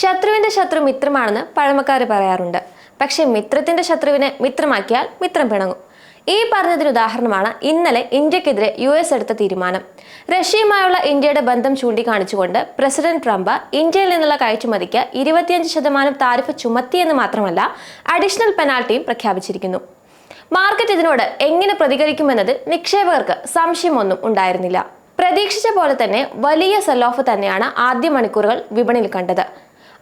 ശത്രുവിന്റെ ശത്രു മിത്രമാണെന്ന് പഴമക്കാർ പറയാറുണ്ട്. പക്ഷേ മിത്രത്തിന്റെ ശത്രുവിനെ മിത്രമാക്കിയാൽ മിത്രം പിണങ്ങും. ഈ പറഞ്ഞതിന് ഉദാഹരണമാണ് ഇന്നലെ ഇന്ത്യക്കെതിരെ യു എസ് എടുത്ത തീരുമാനം. റഷ്യയുമായുള്ള ഇന്ത്യയുടെ ബന്ധം ചൂണ്ടിക്കാണിച്ചുകൊണ്ട് പ്രസിഡന്റ് ട്രംപ് ഇന്ത്യയിൽ നിന്നുള്ള കയറ്റുമതിക്ക് ഇരുപത്തിയഞ്ച് ശതമാനം താരിഫ് ചുമത്തിയെന്ന് മാത്രമല്ല അഡീഷണൽ പെനാൽറ്റിയും പ്രഖ്യാപിച്ചിരിക്കുന്നു. മാർക്കറ്റ് ഇതിനോട് എങ്ങനെ പ്രതികരിക്കുമെന്നത് നിക്ഷേപകർക്ക് സംശയമൊന്നും ഉണ്ടായിരുന്നില്ല. പ്രതീക്ഷിച്ച പോലെ തന്നെ വലിയ സെൽ ഓഫ് തന്നെയാണ് ആദ്യ മണിക്കൂറുകൾ വിപണിയിൽ കണ്ടത്.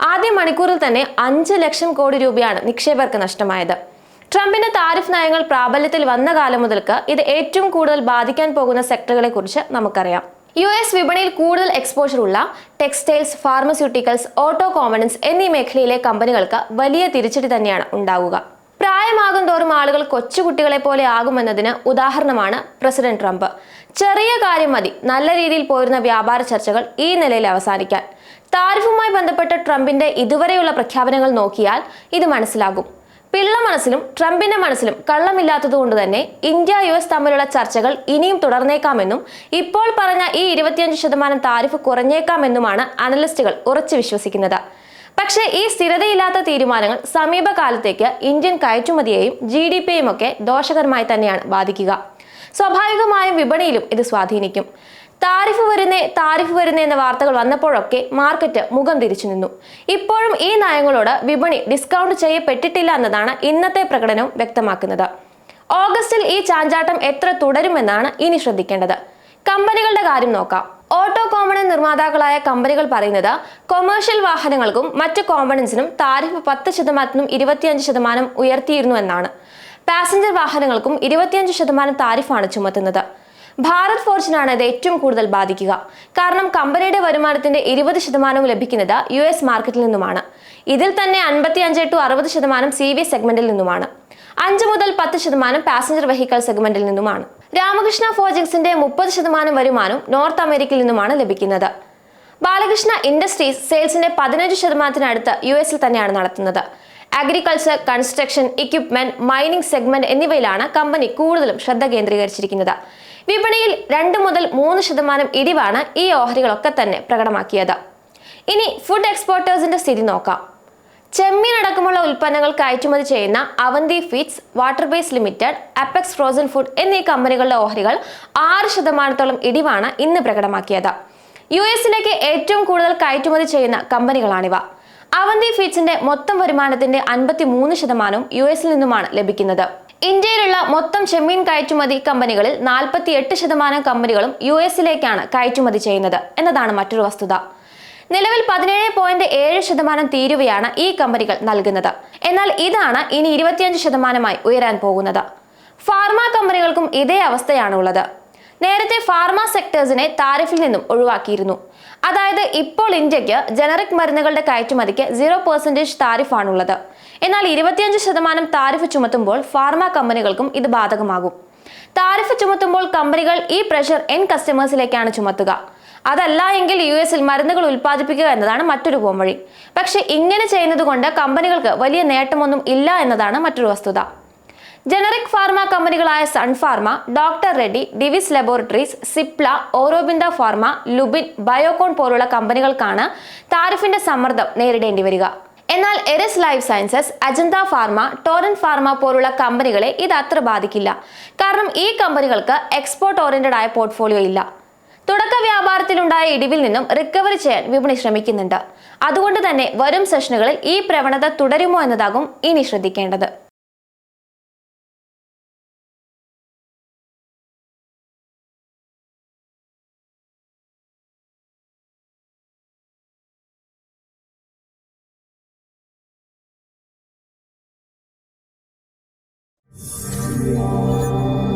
ആദ്യ മണിക്കൂറിൽ തന്നെ അഞ്ച് ലക്ഷം കോടി രൂപയാണ് നിക്ഷേപകർക്ക് നഷ്ടമായത്. ട്രംപിന്റെ താരിഫ് നയങ്ങൾ പ്രാബല്യത്തിൽ വന്ന കാലം മുതൽക്ക് ഇത് ഏറ്റവും കൂടുതൽ ബാധിക്കാൻ പോകുന്ന സെക്ടറുകളെ കുറിച്ച് നമുക്കറിയാം. യു എസ് വിപണിയിൽ കൂടുതൽ എക്സ്പോഷർ ഉള്ള ടെക്സ്റ്റൈൽസ് ഫാർമസ്യൂട്ടിക്കൽസ് ഓട്ടോ കോമണൻസ് എന്നീ മേഖലയിലെ കമ്പനികൾക്ക് വലിയ തിരിച്ചടി തന്നെയാണ് ഉണ്ടാവുക. പ്രായമാകും തോറും ആളുകൾ കൊച്ചുകുട്ടികളെ പോലെ ആകുമെന്നതിന് ഉദാഹരണമാണ് പ്രസിഡന്റ് ട്രംപ്. ചെറിയ കാര്യം മതി. നല്ല രീതിയിൽ പോരുന്ന വ്യാപാര ചർച്ചകൾ ഈ നിലയിൽ അവസാനിക്കാൻ. താരിഫുമായി ബന്ധപ്പെട്ട ട്രംപിന്റെ ഇതുവരെയുള്ള പ്രഖ്യാപനങ്ങൾ നോക്കിയാൽ ഇത് മനസ്സിലാകും. പിള്ള മനസ്സിലും ട്രംപിന്റെ മനസ്സിലും കള്ളമില്ലാത്തതുകൊണ്ട് തന്നെ ഇന്ത്യ യു എസ് തമ്മിലുള്ള ചർച്ചകൾ ഇനിയും തുടർന്നേക്കാമെന്നും ഇപ്പോൾ പറഞ്ഞ ഈ ഇരുപത്തിയഞ്ച് ശതമാനം താരിഫ് കുറഞ്ഞേക്കാമെന്നുമാണ് അനലിസ്റ്റുകൾ ഉറച്ചു വിശ്വസിക്കുന്നത്. പക്ഷേ ഈ സ്ഥിരതയില്ലാത്ത തീരുമാനങ്ങൾ സമീപകാലത്തേക്ക് ഇന്ത്യൻ കയറ്റുമതിയെയും ജി ഡി പിയെയും ഒക്കെ ദോഷകരമായി തന്നെയാണ് ബാധിക്കുക. സ്വാഭാവികമായും വിപണിയിലും ഇത് സ്വാധീനിക്കും. താരിഫ് വരുന്നേ താരിഫ് വരുന്നേ എന്ന വാർത്തകൾ വന്നപ്പോഴൊക്കെ മാർക്കറ്റ് മുഖം തിരിച്ചു നിന്നു. ഇപ്പോഴും ഈ നയങ്ങളോട് വിപണി ഡിസ്കൗണ്ട് ചെയ്യപ്പെട്ടിട്ടില്ല എന്നതാണ് ഇന്നത്തെ പ്രകടനം വ്യക്തമാക്കുന്നത്. ഓഗസ്റ്റിൽ ഈ ചാഞ്ചാട്ടം എത്ര തുടരുമെന്നാണ് ഇനി ശ്രദ്ധിക്കേണ്ടത്. കമ്പനികളുടെ കാര്യം നോക്കാം. ഓട്ടോ കോമ്പണന്റ് നിർമ്മാതാക്കളായ കമ്പനികൾ പറയുന്നത് കൊമേഴ്ഷ്യൽ വാഹനങ്ങൾക്കും മറ്റ് കോമ്പണൻസിനും താരിഫ് പത്ത് ശതമാനത്തിനും ഇരുപത്തിയഞ്ച് ശതമാനം ഉയർത്തിയിരുന്നു എന്നാണ്. പാസഞ്ചർ വാഹനങ്ങൾക്കും ഇരുപത്തിയഞ്ച് ശതമാനം താരിഫാണ് ചുമത്തുന്നത്. ഭാരത് ഫോർച്ചിനാണ് ഇത് ഏറ്റവും കൂടുതൽ ബാധിക്കുക. കാരണം കമ്പനിയുടെ വരുമാനത്തിന്റെ ഇരുപത് ശതമാനവും ലഭിക്കുന്നത് യു എസ് മാർക്കറ്റിൽ നിന്നുമാണ്. ഇതിൽ തന്നെ അൻപത്തി അഞ്ച് ടു അറുപത് ശതമാനം സി വി സെഗ്മെന്റിൽ നിന്നുമാണ്. അഞ്ച് മുതൽ പത്ത് ശതമാനം പാസഞ്ചർ വെഹിക്കിൾ സെഗ്മെന്റിൽ നിന്നുമാണ്. രാമകൃഷ്ണ ഫോർജിങ്സിന്റെ മുപ്പത് ശതമാനം വരുമാനം നോർത്ത് അമേരിക്കയിൽ നിന്നുമാണ് ലഭിക്കുന്നത്. ബാലകൃഷ്ണ ഇൻഡസ്ട്രീസ് സെയിൽസിന്റെ പതിനഞ്ച് ശതമാനത്തിനടുത്ത് യു എസിൽ തന്നെയാണ് നടത്തുന്നത്. Agriculture construction equipment mining segment എന്നിവയിലാണ് കമ്പനി കൂടുതലും ശ്രദ്ധ കേന്ദ്രീകരിച്ചിരിക്കുന്നത്. വിപണിയിൽ രണ്ട് മുതൽ മൂന്ന് ശതമാനം ഇടിവാണ് ഈ ഓഹരികളൊക്കെ തന്നെ പ്രകടമാക്കിയത്. ഇനി ഫുഡ് എക്സ്പോർട്ടേഴ്സിന്റെ സ്ഥിതി നോക്കാം. ചെമ്മീൻ അടക്കമുള്ള ഉൽപ്പന്നങ്ങൾ കയറ്റുമതി ചെയ്യുന്ന Avanti feeds water base limited Apex frozen food എന്നീ കമ്പനികളുടെ ഓഹരികൾ ആറ് ശതമാനത്തോളം ഇടിവാണ് ഇന്ന് പ്രകടമാക്കിയത്. യു എസിലേക്ക് ഏറ്റവും കൂടുതൽ കയറ്റുമതി ചെയ്യുന്ന കമ്പനികളാണിവ. അവന്തി ഫീഡ്സിന്റെ മൊത്തം വരുമാനത്തിന്റെ അൻപത്തി മൂന്ന് ശതമാനവും യു എസിൽ നിന്നുമാണ് ലഭിക്കുന്നത്. ഇന്ത്യയിലുള്ള മൊത്തം ചെമ്മീൻ കയറ്റുമതി കമ്പനികളിൽ നാൽപ്പത്തി എട്ട് ശതമാനം കമ്പനികളും യു എസിലേക്കാണ് കയറ്റുമതി ചെയ്യുന്നത് എന്നതാണ് മറ്റൊരു വസ്തുത. നിലവിൽ പതിനേഴ് പോയിന്റ് ഏഴ് ശതമാനം തീരുവയാണ് ഈ കമ്പനികൾ നൽകുന്നത്. എന്നാൽ ഇതാണ് ഇനി ഇരുപത്തിയഞ്ച് ശതമാനമായി ഉയരാൻ പോകുന്നത്. ഫാർമ കമ്പനികൾക്കും ഇതേ അവസ്ഥയാണ് ഉള്ളത് നേരത്തെ ഫാർമ സെക്ടേഴ്സിനെ താരിഫിൽ നിന്നും ഒഴിവാക്കിയിരുന്നു. അതായത് ഇപ്പോൾ ഇന്ത്യയ്ക്ക് ജനറിക് മരുന്നുകളുടെ കയറ്റുമതിക്ക് സീറോ പെർസെന്റേജ് താരിഫാണുള്ളത്. എന്നാൽ ഇരുപത്തിയഞ്ച് ശതമാനം താരിഫ് ചുമത്തുമ്പോൾ ഫാർമ കമ്പനികൾക്കും ഇത് ബാധകമാകും. താരിഫ് ചുമത്തുമ്പോൾ കമ്പനികൾ ഈ പ്രഷർ എൻ കസ്റ്റമേഴ്സിലേക്കാണ് ചുമത്തുക. അതല്ല എങ്കിൽ യു എസിൽ മരുന്നുകൾ ഉൽപ്പാദിപ്പിക്കുക എന്നതാണ് മറ്റൊരു പോംവഴി. പക്ഷേ ഇങ്ങനെ ചെയ്യുന്നത് കൊണ്ട് കമ്പനികൾക്ക് വലിയ നേട്ടമൊന്നും ഇല്ല എന്നതാണ് മറ്റൊരു വസ്തുത. Generic pharma കമ്പനികളായ Sun pharma doctor Reddy Divi's laboratories Cipla Aurobindo pharma Lupin Biocon പോലുള്ള കമ്പനികൾക്കാണ് താരിഫിന്റെ സമ്മർദ്ദം നേരിടേണ്ടി വരിക. എന്നാൽ Eris life sciences Ajanta pharma Torrent pharma പോലുള്ള കമ്പനികളെ ഇത് അത്ര ബാധിക്കില്ല. കാരണം ഈ കമ്പനികൾക്ക് എക്സ്പോർട്ട് ഓറിയന്റഡ് ആയ പോർട്ട്ഫോളിയോ ഇല്ല. തുടക്ക വ്യാപാരത്തിലുണ്ടായ ഇടിവിൽ നിന്നും റിക്കവറി ചെയ്യാൻ വിപണി ശ്രമിക്കുന്നുണ്ട്. അതുകൊണ്ട് തന്നെ വരും സെഷനുകളിൽ ഈ പ്രവണത തുടരുമോ എന്നതാകും ഇനി ശ്രദ്ധിക്കേണ്ടത്. Deus.